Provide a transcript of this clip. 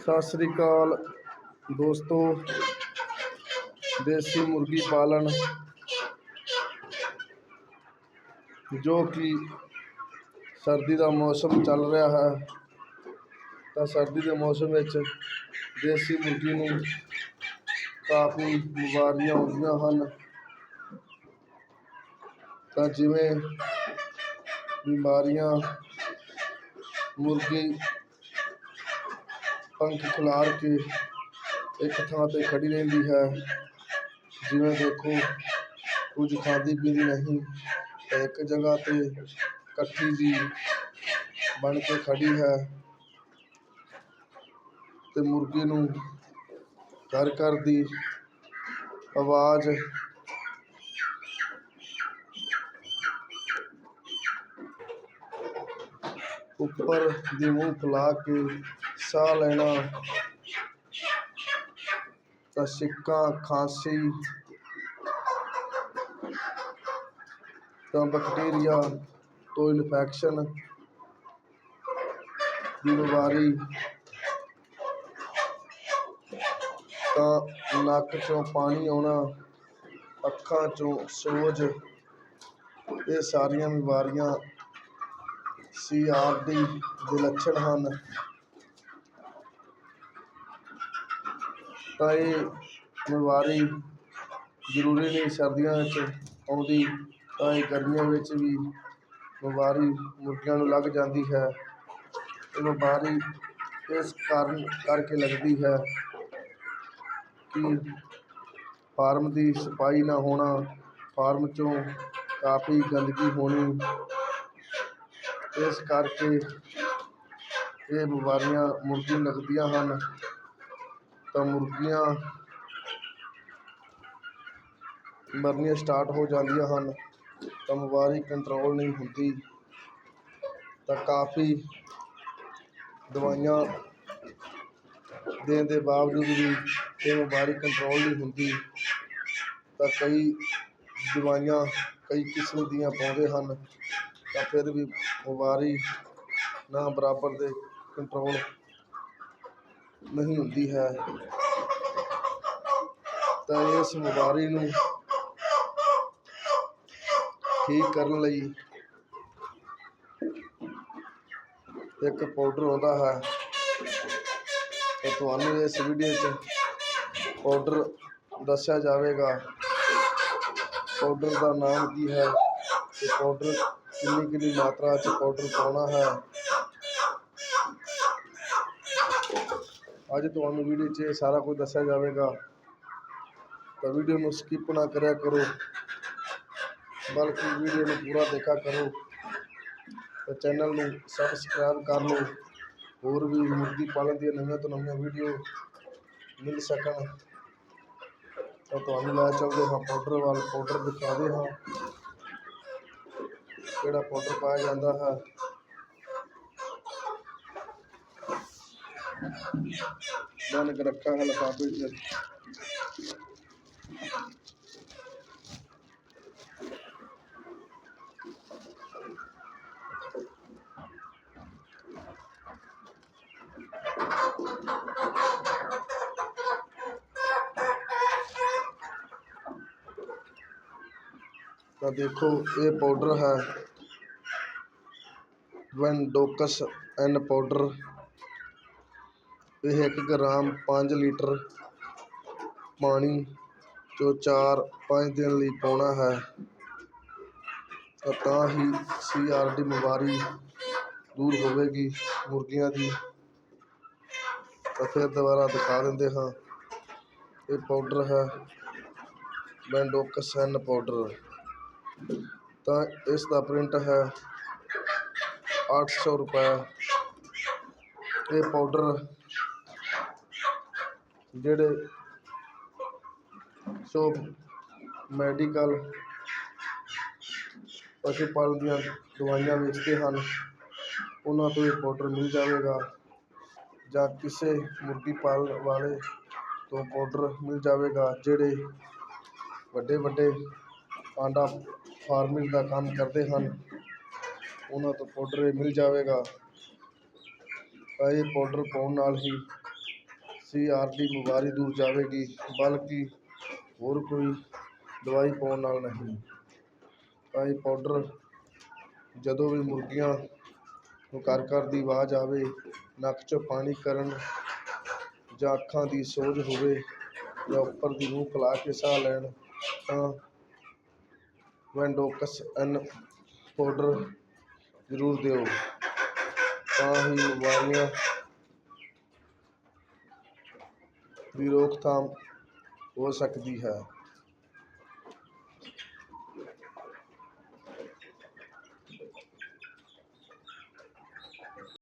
ਸਤਿ ਸ੍ਰੀ ਅਕਾਲ ਦੋਸਤੋ, ਦੇਸੀ ਮੁਰਗੀ ਪਾਲਣ, ਜੋ ਕਿ ਸਰਦੀ ਦਾ ਮੌਸਮ ਚੱਲ ਰਿਹਾ ਹੈ, ਤਾਂ ਸਰਦੀ ਦੇ ਮੌਸਮ ਵਿੱਚ ਦੇਸੀ ਮੁਰਗੀ ਨੂੰ ਕਾਫੀ ਬਿਮਾਰੀਆਂ ਆਉਂਦੀਆਂ ਹਨ। ਤਾਂ ਜਿਵੇਂ ਬਿਮਾਰੀਆਂ ਮੁਰਗੀ ਪੰਖ ਖਿਲਾਰ ਕੇ ਇੱਕ ਥਾਂ 'ਤੇ ਖੜੀ ਰਹਿੰਦੀ ਹੈ। ਜਿਵੇਂ ਦੇਖੋ, ਕੁਝ ਖਾਦੀ ਪੀਂਦੀ ਨਹੀਂ ਇੱਕ ਜਗ੍ਹਾ 'ਤੇ ਇਕੱਠੀ ਜੀ ਬਣ ਕੇ ਖੜੀ ਹੈ ਤੇ ਮੁਰਗੀ ਨੂੰ ਕਰ ਕਰ ਦੀ ਆਵਾਜ਼ ਉੱਪਰ ਦੀ ਮੂੰਹ ਫੁਲਾ ਕੇ ਸਾਹ ਲੈਣਾ। ਤਾਂ ਸਿੱਕਾ ਖਾਂਸੀ। ਤਾਂ ਬੈਕਟੀਰੀਆ ਤੋਂ ਇਨਫੈਕਸ਼ਨ ਬਿਮਾਰੀ। ਤਾਂ ਨੱਕ ਚੋਂ ਪਾਣੀ ਆਉਣਾ, ਅੱਖਾਂ ਚੋਂ ਸੋਜ, ਇਹ ਸਾਰੀਆਂ ਬਿਮਾਰੀਆਂ ਸੀ ਆਰ ਡੀ ਦੇ ਲੱਛਣ ਹਨ। ਤਾਂ ਇਹ ਬਿਮਾਰੀ ਜ਼ਰੂਰੀ ਨਹੀਂ ਸਰਦੀਆਂ ਵਿੱਚ ਆਉਂਦੀ, ਤਾਂ ਇਹ ਗਰਮੀਆਂ ਵਿੱਚ ਵੀ ਬਿਮਾਰੀ ਮੁਰਗੀਆਂ ਨੂੰ ਲੱਗ ਜਾਂਦੀ ਹੈ। ਇਹ ਬਿਮਾਰੀ ਇਸ ਕਾਰਨ ਕਰਕੇ ਲੱਗਦੀ ਹੈ ਕਿ ਫਾਰਮ ਦੀ ਸਫ਼ਾਈ ਨਾ ਹੋਣਾ, ਫਾਰਮ 'ਚੋਂ ਕਾਫੀ ਗੰਦਗੀ ਹੋਣੀ, ਇਸ ਕਰਕੇ ਇਹ ਬਿਮਾਰੀਆਂ ਮੁਰਗੀ ਲੱਗਦੀਆਂ ਹਨ। ਤਾਂ ਮੁਰਗੀਆਂ ਮਰਨੀਆਂ ਸਟਾਰਟ ਹੋ ਜਾਂਦੀਆਂ ਹਨ। ਤਾਂ ਬਿਮਾਰੀ ਕੰਟਰੋਲ ਨਹੀਂ ਹੁੰਦੀ। ਤਾਂ ਕਾਫੀ ਦਵਾਈਆਂ ਦੇਣ ਦੇ ਬਾਵਜੂਦ ਵੀ ਇਹ ਬਿਮਾਰੀ ਕੰਟਰੋਲ ਨਹੀਂ ਹੁੰਦੀ। ਤਾਂ ਕਈ ਦਵਾਈਆਂ ਕਈ ਕਿਸਮ ਦੀਆਂ ਪਾਉਂਦੇ ਹਨ। ਤਾਂ ਫਿਰ ਵੀ ਬਿਮਾਰੀ ਨਾ ਬਰਾਬਰ ਦੇ ਕੰਟਰੋਲ ਨਹੀਂ ਹੁੰਦੀ ਹੈ। ਤਾਂ ਇਸ ਬਿਮਾਰੀ ਨੂੰ ਠੀਕ ਕਰਨ ਲਈ ਇੱਕ ਪਾਊਡਰ ਆਉਂਦਾ ਹੈ। ਤੇ ਤੁਹਾਨੂੰ ਇਸ ਵੀਡੀਓ 'ਚ ਪਾਊਡਰ ਦੱਸਿਆ ਜਾਵੇਗਾ। ਪਾਊਡਰ ਦਾ ਨਾਮ ਕੀ ਹੈ? ਤੇ ਪਾਊਡਰ ਕਿੰਨੀ ਕਿੰਨੀ ਮਾਤਰਾ 'ਚ ਪਾਊਡਰ ਪਾਉਣਾ ਹੈ? ਅੱਜ ਤੁਹਾਨੂੰ ਵੀਡੀਓ 'ਚ ਇਹ ਸਾਰਾ ਕੁਝ ਦੱਸਿਆ ਜਾਵੇਗਾ। ਤਾਂ ਵੀਡੀਓ ਨੂੰ ਸਕਿਪ ਨਾ ਕਰਿਆ ਕਰੋ। ਬਲਕਿ ਵੀਡੀਓ ਨੂੰ ਪੂਰਾ ਦੇਖਾ ਕਰੋ। ਤੇ ਚੈਨਲ ਨੂੰ ਸਬਸਕ੍ਰਾਈਬ ਕਰ ਲਓ। ਹੋਰ ਵੀ ਮੁਰਗੀ ਪਾਲਣ ਦੀਆਂ ਨਵੀਆਂ ਤੋਂ ਨਵੀਆਂ ਵੀਡੀਓ ਮਿਲ ਸਕਣ। ਤਾਂ ਤੁਹਾਨੂੰ ਲੈ ਚੱਲਦੇ ਹਾਂ ਪਾਊਡਰ ਵੱਲ। ਪਾਊਡਰ ਦਿਖਾਉਂਦੇ ਹਾਂ। ਕਿਹੜਾ ਪਾਊਡਰ ਪਾਇਆ ਜਾਂਦਾ ਹੈ। ਬੰਨ ਕੇ ਰੱਖਾ ਹੈ ਲਿਫਾਫੇ 'ਚ ਤਾਂ ਦੇਖੋ ਇਹ ਪਾਊਡਰ ਹੈ ਵੈਨਡੋਕਸ ਐਨ ਪਾਊਡਰ ਇਹ ਇੱਕ ਗ੍ਰਾਮ ਪੰਜ ਲੀਟਰ ਪਾਣੀ ਚੋਂ 4-5 ਦਿਨ ਲਈ ਪਾਉਣਾ ਹੈ। ਤਾਂ ਹੀ ਸੀ ਆਰ ਡੀ ਬਿਮਾਰੀ ਦੂਰ ਹੋਵੇਗੀ ਮੁਰਗੀਆਂ ਦੀ। ਤਾਂ ਫਿਰ ਦੁਬਾਰਾ ਦਿਖਾ ਦਿੰਦੇ ਹਾਂ। ਇਹ ਪਾਊਡਰ ਹੈ। ਵੈਨਡੋਕਸ ਪਾਊਡਰ ਤਾਂ ਇਸ ਦਾ ਪ੍ਰਿੰਟ ਹੈ 800 ਰੁਪਏ। ਇਹ ਪਾਊਡਰ ਜਿਹੜੇ ਸੋ ਮੈਡੀਕਲ ਪਸ਼ੂ ਪਾਲਣ ਦੀਆਂ ਦਵਾਈਆਂ ਵੇਚਦੇ ਹਨ, ਉਹਨਾਂ ਤੋਂ ਇਹ ਪਾਊਡਰ ਮਿਲ ਜਾਵੇਗਾ ਜਾਂ ਕਿਸੇ ਮੁਰਗੀ ਪਾਲਣ ਵਾਲੇ ਤੋਂ ਪਾਊਡਰ ਮਿਲ ਜਾਵੇਗਾ, ਜਿਹੜੇ ਵੱਡੇ ਵੱਡੇ ਆਂਡਾ ਫਾਰਮਿੰਗ ਦਾ ਕੰਮ ਕਰਦੇ ਹਨ, ਉਹਨਾਂ ਤੋਂ ਪਾਊਡਰ ਮਿਲ ਜਾਵੇਗਾ। ਤਾਂ ਇਹ ਪਾਊਡਰ ਪਾਉਣ ਨਾਲ ਹੀ ਸੀ, ਆਰ ਦੀ ਬਿਮਾਰੀ ਦੂਰ ਜਾਵੇਗੀ, ਬਲਕਿ ਹੋਰ ਕੋਈ ਦਵਾਈ ਪਾਉਣ ਨਾਲ ਨਹੀਂ। ਤਾਂ ਇਹ ਪਾਊਡਰ ਜਦੋਂ ਵੀ ਮੁਰਗੀਆਂ ਨੂੰ ਕਰ ਕਰ ਦੀ ਆਵਾਜ਼ ਆਵੇ, ਨੱਕ 'ਚੋਂ ਪਾਣੀ ਕਰਨ ਜਾਂ ਅੱਖਾਂ ਦੀ ਸੋਜ ਹੋਵੇ ਜਾਂ ਉੱਪਰ ਦੀ ਮੂੰਹ ਫੁਲਾ ਕੇ ਸਾਹ ਲੈਣ, ਤਾਂ ਵੈਂਡੋਕਸ ਐਨ ਪਾਊਡਰ ਜ਼ਰੂਰ ਦਿਓ। ਤਾਂ ਹੀ ਬਿਮਾਰੀਆਂ ਦੀ ਰੋਕਥਾਮ ਹੋ ਸਕਦੀ ਹੈ।